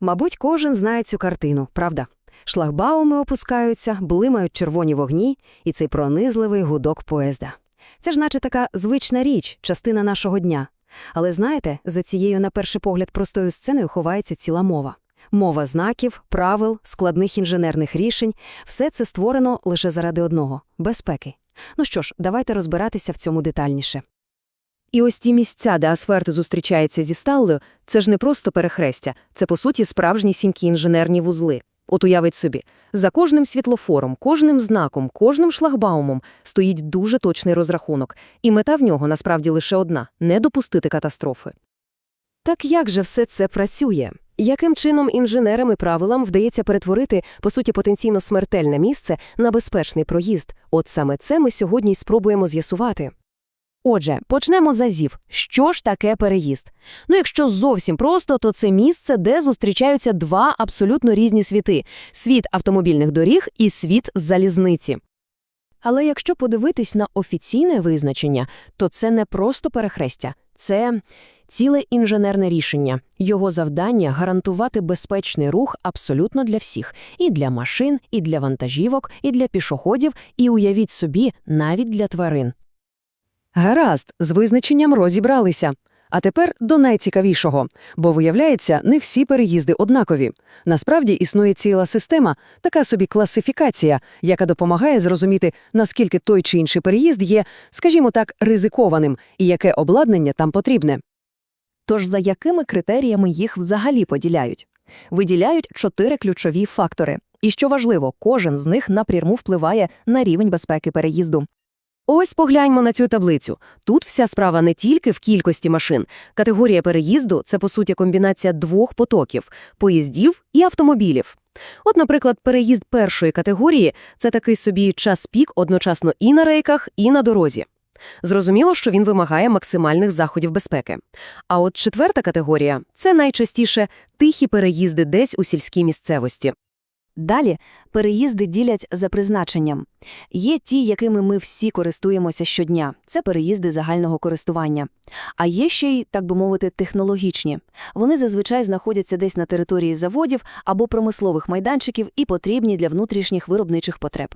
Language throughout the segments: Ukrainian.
Мабуть, кожен знає цю картину, правда? Шлагбауми опускаються, блимають червоні вогні і цей пронизливий гудок поезда. Це ж наче така звична річ, частина нашого дня. Але знаєте, за цією, на перший погляд, простою сценою ховається ціла мова. Мова знаків, правил, складних інженерних рішень – все це створено лише заради одного – безпеки. Ну що ж, давайте розбиратися в цьому детальніше. І ось ті місця, де асфальт зустрічається зі сталлею, це ж не просто перехрестя, це, по суті, справжні сінькі інженерні вузли. От уявіть собі, за кожним світлофором, кожним знаком, кожним шлагбаумом стоїть дуже точний розрахунок, і мета в нього насправді лише одна – не допустити катастрофи. Так як же все це працює? Яким чином інженерам і правилам вдається перетворити, по суті, потенційно смертельне місце на безпечний проїзд? От саме це ми сьогодні спробуємо з'ясувати. Отже, почнемо з азів. Що ж таке переїзд? Ну, якщо зовсім просто, то це місце, де зустрічаються два абсолютно різні світи – світ автомобільних доріг і світ залізниці. Але якщо подивитись на офіційне визначення, то це не просто перехрестя, це ціле інженерне рішення. Його завдання – гарантувати безпечний рух абсолютно для всіх – і для машин, і для вантажівок, і для пішоходів, і, уявіть собі, навіть для тварин. Гаразд, з визначенням розібралися. А тепер до найцікавішого, бо, виявляється, не всі переїзди однакові. Насправді існує ціла система, така собі класифікація, яка допомагає зрозуміти, наскільки той чи інший переїзд є, скажімо так, ризикованим і яке обладнання там потрібне. Тож за якими критеріями їх взагалі поділяють? Виділяють чотири ключові фактори. І що важливо, кожен з них напряму впливає на рівень безпеки переїзду. Ось погляньмо на цю таблицю. Тут вся справа не тільки в кількості машин. Категорія переїзду це, по суті, комбінація двох потоків – поїздів і автомобілів. От, наприклад, переїзд першої категорії – це такий собі час пік одночасно і на рейках, і на дорозі. Зрозуміло, що він вимагає максимальних заходів безпеки. А от четверта категорія – це найчастіше тихі переїзди десь у сільській місцевості. Далі переїзди ділять за призначенням. Є ті, якими ми всі користуємося щодня. Це переїзди загального користування. А є ще й, так би мовити, технологічні. Вони зазвичай знаходяться десь на території заводів або промислових майданчиків і потрібні для внутрішніх виробничих потреб.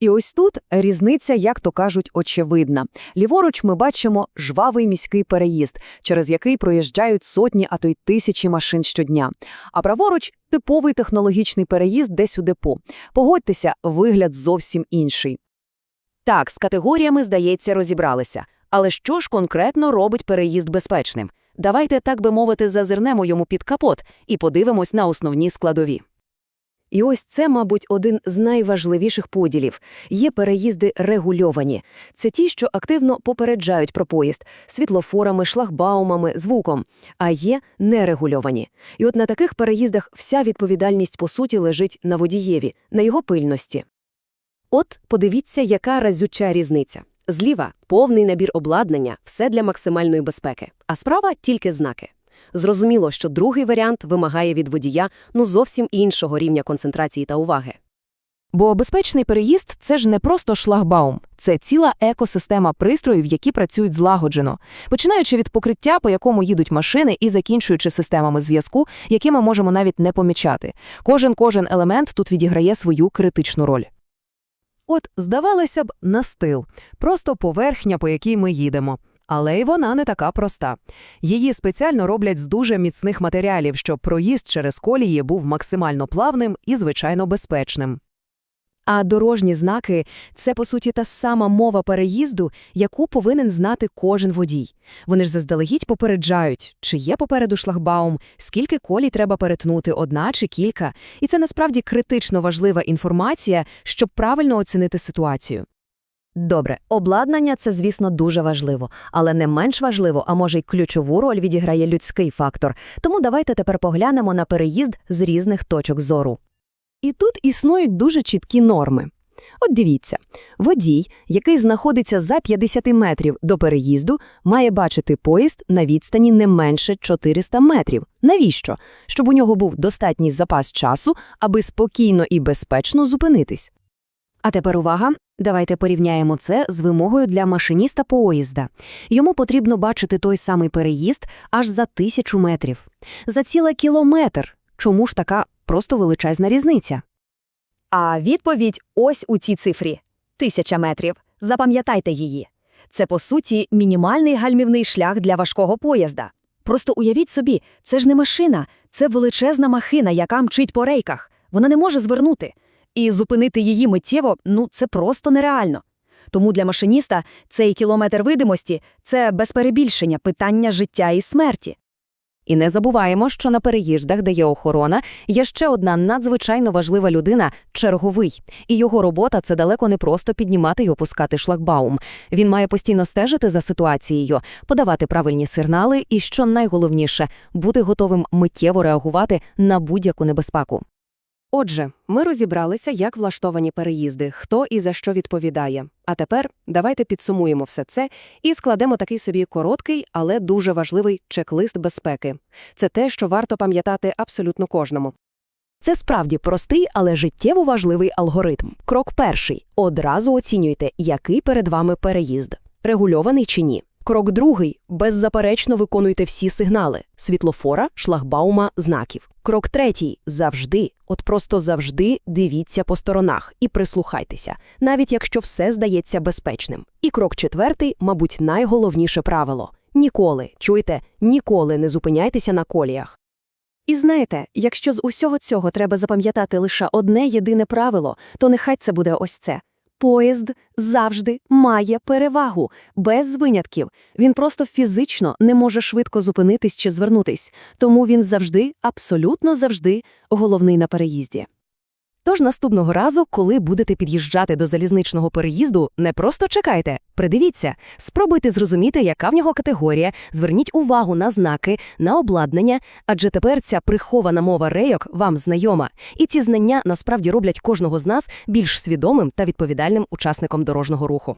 І ось тут різниця, як то кажуть, очевидна. Ліворуч ми бачимо жвавий міський переїзд, через який проїжджають сотні, а то й тисячі машин щодня. А праворуч типовий технологічний переїзд десь у депо. Погодьтеся, вигляд зовсім інший. Так, з категоріями, здається, розібралися. Але що ж конкретно робить переїзд безпечним? Давайте, так би мовити, зазирнемо йому під капот і подивимось на основні складові. І ось це, мабуть, один з найважливіших поділів. Є переїзди регульовані. Це ті, що активно попереджають про поїзд світлофорами, шлагбаумами, звуком, а є нерегульовані. І от на таких переїздах вся відповідальність, по суті, лежить на водієві, на його пильності. От подивіться, яка разюча різниця. Зліва повний набір обладнання, все для максимальної безпеки, а справа тільки знаки. Зрозуміло, що другий варіант вимагає від водія ну зовсім іншого рівня концентрації та уваги. Бо безпечний переїзд це ж не просто шлагбаум, це ціла екосистема пристроїв, які працюють злагоджено, починаючи від покриття, по якому їдуть машини, і закінчуючи системами зв'язку, які ми можемо навіть не помічати. Кожен кожен елемент тут відіграє свою критичну роль. От, здавалося б, настил, просто поверхня, по якій ми їдемо. Але й вона не така проста. Її спеціально роблять з дуже міцних матеріалів, щоб проїзд через колії був максимально плавним і, звичайно, безпечним. А дорожні знаки це, по суті, та сама мова переїзду, яку повинен знати кожен водій. Вони ж заздалегідь попереджають, чи є попереду шлагбаум, скільки колій треба перетнути, одна чи кілька. І це насправді критично важлива інформація, щоб правильно оцінити ситуацію. Добре, обладнання це, звісно, дуже важливо, але не менш важливо, а може й ключову роль відіграє людський фактор. Тому давайте тепер поглянемо на переїзд з різних точок зору. І тут існують дуже чіткі норми. От дивіться, водій, який знаходиться за 50 метрів до переїзду, має бачити поїзд на відстані не менше 400 метрів. Навіщо? Щоб у нього був достатній запас часу, аби спокійно і безпечно зупинитись. А тепер увага, давайте порівняємо це з вимогою для машиніста поїзда. Йому потрібно бачити той самий переїзд аж за тисячу метрів. За цілий кілометр. Чому ж така просто величезна різниця? А відповідь ось у цій цифрі – тисяча метрів. Запам'ятайте її. Це, по суті, мінімальний гальмівний шлях для важкого поїзда. Просто уявіть собі, це ж не машина, це величезна махина, яка мчить по рейках. Вона не може звернути. І зупинити її миттєво, ну, це просто нереально. Тому для машиніста цей кілометр видимості – це без перебільшення питання життя і смерті. І не забуваємо, що на переїждах, де є охорона, є ще одна надзвичайно важлива людина – черговий. І його робота – це далеко не просто піднімати й опускати шлагбаум. Він має постійно стежити за ситуацією, подавати правильні сигнали і, що найголовніше, бути готовим миттєво реагувати на будь-яку небезпеку. Отже, ми розібралися, як влаштовані переїзди, хто і за що відповідає. А тепер давайте підсумуємо все це і складемо такий собі короткий, але дуже важливий чек-лист безпеки. Це те, що варто пам'ятати абсолютно кожному. Це справді простий, але життєво важливий алгоритм. Крок перший – одразу оцінюйте, який перед вами переїзд, регульований чи ні. Крок другий – беззаперечно виконуйте всі сигнали – світлофора, шлагбаума, знаків. Крок третій – завжди, от просто завжди дивіться по сторонах і прислухайтеся, навіть якщо все здається безпечним. І крок четвертий, мабуть, найголовніше правило – ніколи, чуєте, ніколи не зупиняйтеся на коліях. І знаєте, якщо з усього цього треба запам'ятати лише одне єдине правило, то нехай це буде ось це. Поїзд завжди має перевагу, без винятків. Він просто фізично не може швидко зупинитись чи звернутись, тому він завжди, абсолютно завжди, головний на переїзді. Тож наступного разу, коли будете під'їжджати до залізничного переїзду, не просто чекайте, придивіться, спробуйте зрозуміти, яка в нього категорія, зверніть увагу на знаки, на обладнання, адже тепер ця прихована мова рейок вам знайома, і ці знання насправді роблять кожного з нас більш свідомим та відповідальним учасником дорожнього руху.